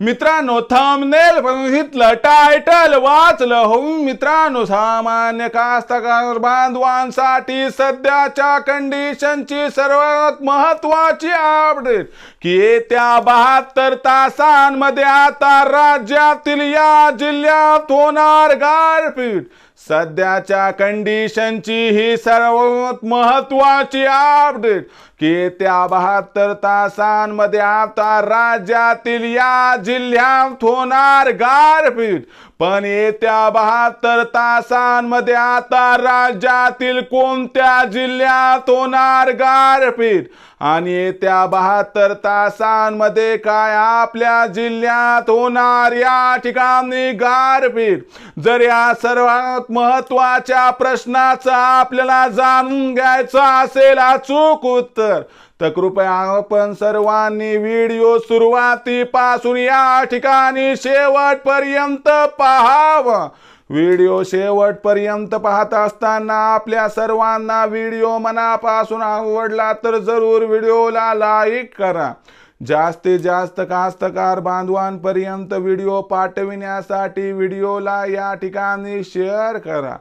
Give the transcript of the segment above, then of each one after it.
मित्रांनो थंबनेल बघितलं टायटल वाचलं हो मित्रांनो सामान्य कास्तकार बांधवांसाठी सध्याच्या कंडिशनची सर्वात महत्वाची अपडेट की येत्या बहात्तर तासांमध्ये आता राज्यातील या जिल्ह्यात होणार गारपीट. सध्याच्या कंडिशनची ही सर्वात महत्वाची अपडेट की येत्या बहात्तर तासांमध्ये आता राज्यातील या जिल्ह्यात होणार गारपीट. पण येत्या बहात्तर तासांमध्ये आता राज्यातील कोणत्या जिल्ह्यात होणार गारपीट? आणि येत्या बहात्तर तासांमध्ये काय आपल्या जिल्ह्यात होणार या ठिकाणी गारपीट? जर या सर्वात महत्त्वाच्या प्रश्नाचं आपल्याला जाणून घ्यायचं असेल अचूक उत्तर तर कृपया आपण सर्वांनी व्हिडिओ सुरुवातीपासून या ठिकाणी शेवटपर्यंत पाहावं. व्हिडिओ शेवटपर्यंत पाहत असताना आपल्या सर्वांना व्हिडिओ मनापासून आवडला तर जरूर व्हिडिओला लाईक करा. जास्तीत जास्त कास्तकार बांधवांपर्यंत व्हिडिओ पाठविण्यासाठी व्हिडिओला या ठिकाणी शेअर करा.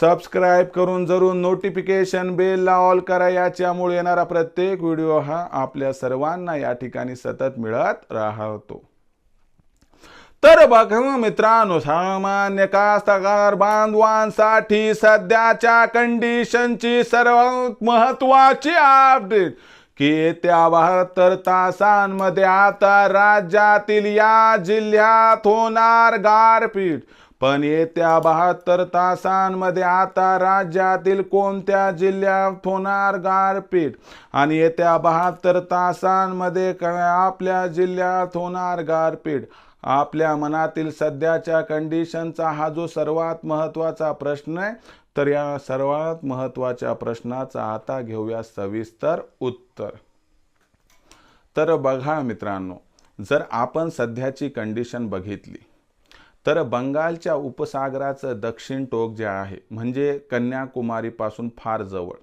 सबस्क्राईब करून जरूर नोटिफिकेशन बेलला ऑल करा याच्यामुळे येणारा प्रत्येक व्हिडिओ हा आपल्या सर्वांना या ठिकाणी सतत मिळत राहतो. तर बघा मित्रांनो सामान्य कास्तकार बांधवांसाठी सध्याच्या कंडिशनची सर्वात महत्वाची अपडेट की येत्या बहात्तर तासांमध्ये आता राज्यातील या जिल्ह्यात होणार गारपीट. पण येत्या बहात्तर तासांमध्ये आता राज्यातील कोणत्या जिल्ह्यात होणार गारपीट? आणि येत्या बहात्तर तासांमध्ये काय आपल्या जिल्ह्यात होणार गारपीट? आपल्या मनातील सध्याच्या कंडिशनचा हा जो सर्वात महत्त्वाचा प्रश्न आहे तर या सर्वात महत्त्वाच्या प्रश्नाचा आता घेऊया सविस्तर उत्तर. तर बघा मित्रांनो जर आपण सध्याची कंडिशन बघितली तर बंगालच्या उपसागराचं दक्षिण टोक जे आहे म्हणजे कन्याकुमारीपासून फार जवळ.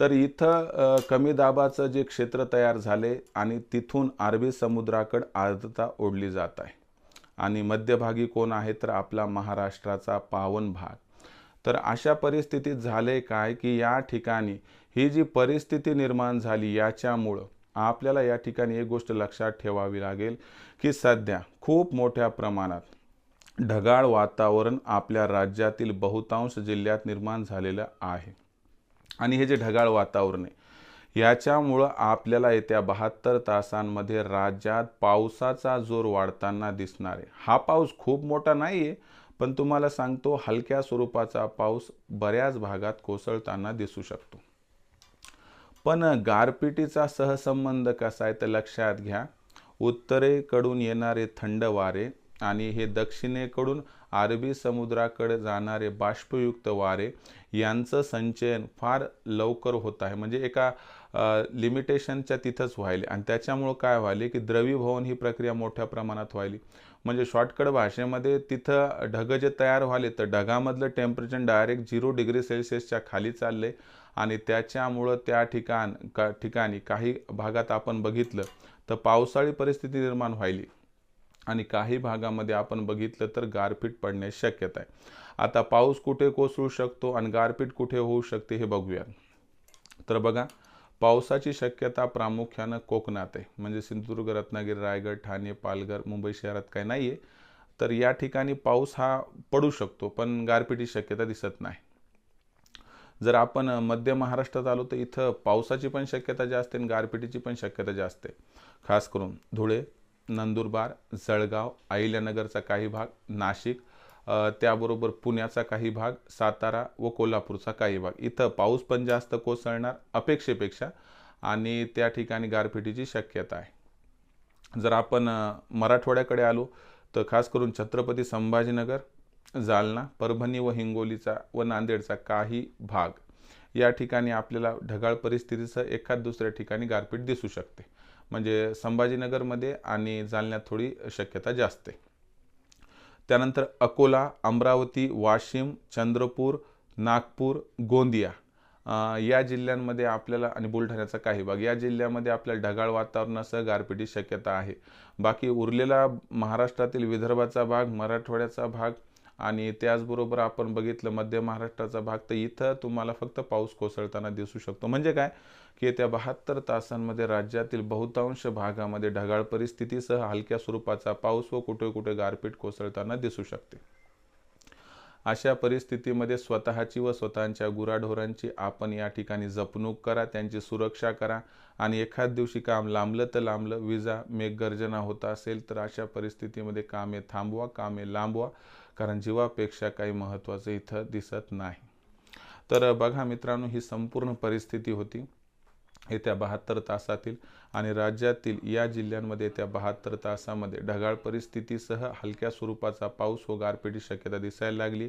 तर इथं कमी दाबाचं जे क्षेत्र तयार झाले आणि तिथून अरबी समुद्राकडे आर्द्रता ओढली जात आहे. आणि मध्यभागी कोण आहे तर आपला महाराष्ट्राचा पावन भाग. तर अशा परिस्थितीत झाले काय की या ठिकाणी ही जी परिस्थिती निर्माण झाली याच्यामुळं आपल्याला या ठिकाणी एक गोष्ट लक्षात ठेवावी लागेल की सध्या खूप मोठ्या प्रमाणात ढगाळ वातावरण आपल्या राज्यातील बहुतांश जिल्ह्यात निर्माण झालेलं आहे. आणि हे जे ढगाळ वातावरण आहे याच्यामुळं आपल्याला येत्या बहात्तर तासांमध्ये राज्यात पावसाचा जोर वाढताना दिसणार आहे. हा पाऊस खूप मोठा नाही आहे पण तुम्हाला सांगतो हलक्या स्वरूपाचा पाऊस बऱ्याच भागात कोसळताना दिसू शकतो. पण गारपिटीचा सहसंबंध कसा आहे तर लक्षात घ्या. उत्तरेकडून येणारे थंड वारे आणि हे दक्षिणेकडून अरबी समुद्राकडे जाणारे बाष्पयुक्त वारे यांचं संचयन फार लवकर होत आहे. म्हणजे एका लिमिटेशनच्या तिथंच व्हायले. आणि त्याच्यामुळं काय व्हायले की द्रवीभवन ही प्रक्रिया मोठ्या प्रमाणात व्हायली. म्हणजे शॉर्टकट भाषेमध्ये तिथं ढग जे तयार व्हाले तर ढगामधलं टेम्परेचर डायरेक्ट झिरो डिग्री सेल्सिअसच्या खाली चालले. आणि त्याच्यामुळं त्या ठिकाण का ठिकाणी काही भागात आपण बघितलं तर पावसाळी परिस्थिती निर्माण व्हायली. आणि काही भागामध्ये आपण बघितलं तर गारपीट पडण्याची शक्यता आहे. आता पाऊस कुठे कोसळू शकतो आणि गारपीट कुठे होऊ शकते हे बघूया. तर बघा पावसाची शक्यता प्रामुख्यानं कोकणात आहे. म्हणजे सिंधुदुर्ग रत्नागिरी रायगड ठाणे पालघर मुंबई शहरात काही नाही आहे तर या ठिकाणी पाऊस हा पडू शकतो पण गारपिटीची शक्यता दिसत नाही. जर आपण मध्य महाराष्ट्रात आलो तर इथं पावसाची पण शक्यता जास्त आहे आणि गारपिटीची पण शक्यता जास्त आहे. खास करून धुळे नंदुरबार जळगाव अहिल्यानगरचा काही भाग नाशिक त्याबरोबर पुण्याचा काही भाग सातारा व कोल्हापूरचा काही भाग. इथं पाऊस पण जास्त कोसळणार अपेक्षेपेक्षा आणि त्या ठिकाणी गारपिटीची शक्यता आहे. जर आपण मराठवाड्याकडे आलो तर खास करून छत्रपती संभाजीनगर जालना परभणी व हिंगोलीचा व नांदेडचा काही भाग या ठिकाणी आपल्याला ढगाळ परिस्थितीसह एखाद दुसऱ्या ठिकाणी गारपीट दिसू शकते. म्हणजे संभाजीनगरमध्ये आणि जालन्यात थोडी शक्यता जास्त आहे. त्यानंतर अकोला अमरावती वाशिम चंद्रपूर नागपूर गोंदिया या जिल्ह्यांमध्ये आपल्याला आणि बुलढाण्याचा काही भाग या जिल्ह्यामध्ये आपल्याला ढगाळ वातावरणासह गारपिटी शक्यता आहे. बाकी उरलेला महाराष्ट्रातील विदर्भाचा भाग मराठवाड्याचा भाग आणि त्याचबरोबर आपण बघितलं मध्य महाराष्ट्राचा भाग तर इथं तुम्हाला फक्त पाऊस कोसळताना दिसू शकतो. म्हणजे काय? की येत्या बहात्तर तासांमध्ये राज्यातील बहुतांश भागामध्ये ढगाळ परिस्थितीसह हलक्या स्वरूपाचा पाऊस व कुठे कुठे गारपीट कोसळताना दिसू शकते. अशा परिस्थितीमध्ये स्वतःची व स्वतःच्या गुराढोरांची आपण या ठिकाणी जपणूक करा त्यांची सुरक्षा करा आणि एखाद दिवशी काम लांबलं तर लांबलं विजा मेघगर्जना होत असेल तर अशा परिस्थितीमध्ये कामे थांबवा कामे लांबवा. कारण जीवापेक्षा काही महत्त्वाचं इथं दिसत नाही. तर बघा मित्रांनो ही संपूर्ण परिस्थिती होती. येत्या बहात्तर तासातील आणि राज्यातील या जिल्ह्यांमध्ये येत्या बहात्तर तासामध्ये ढगाळ परिस्थितीसह हलक्या स्वरूपाचा पाऊस व गारपीटी शक्यता दिसायला लागली.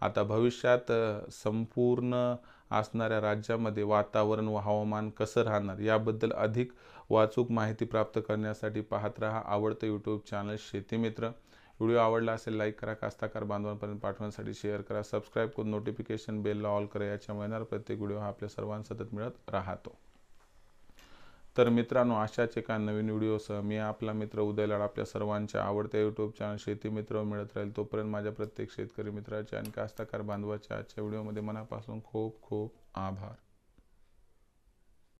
आता भविष्यात संपूर्ण असणाऱ्या राज्यामध्ये वातावरण व हवामान कसं राहणार याबद्दल अधिक वाचूक माहिती प्राप्त करण्यासाठी पाहत राहा आवडतं यूट्यूब चॅनल शेतीमित्र व्हिडिओ आवडला असेल लाईक करा कास्ताकार बांधवांपर्यंत पाठवण्यासाठी शेअर करा. सबस्क्राईब करून नोटिफिकेशन बेलला ऑल करा. याच्यामुळे येणार प्रत्येक व्हिडिओ हा आपल्या सर्वांना सतत मिळत राहतो. तर मित्रांनो अशाच एका नवीन व्हिडिओसह मी आपला मित्र उदय लाड आपल्या सर्वांच्या आवडत्या यूट्यूब चॅनल शेती मित्र मिळत राहील. तोपर्यंत माझ्या प्रत्येक शेतकरी मित्राच्या आणि कास्ताकार बांधवाच्या आजच्या व्हिडिओमध्ये मनापासून खूप खूप आभार.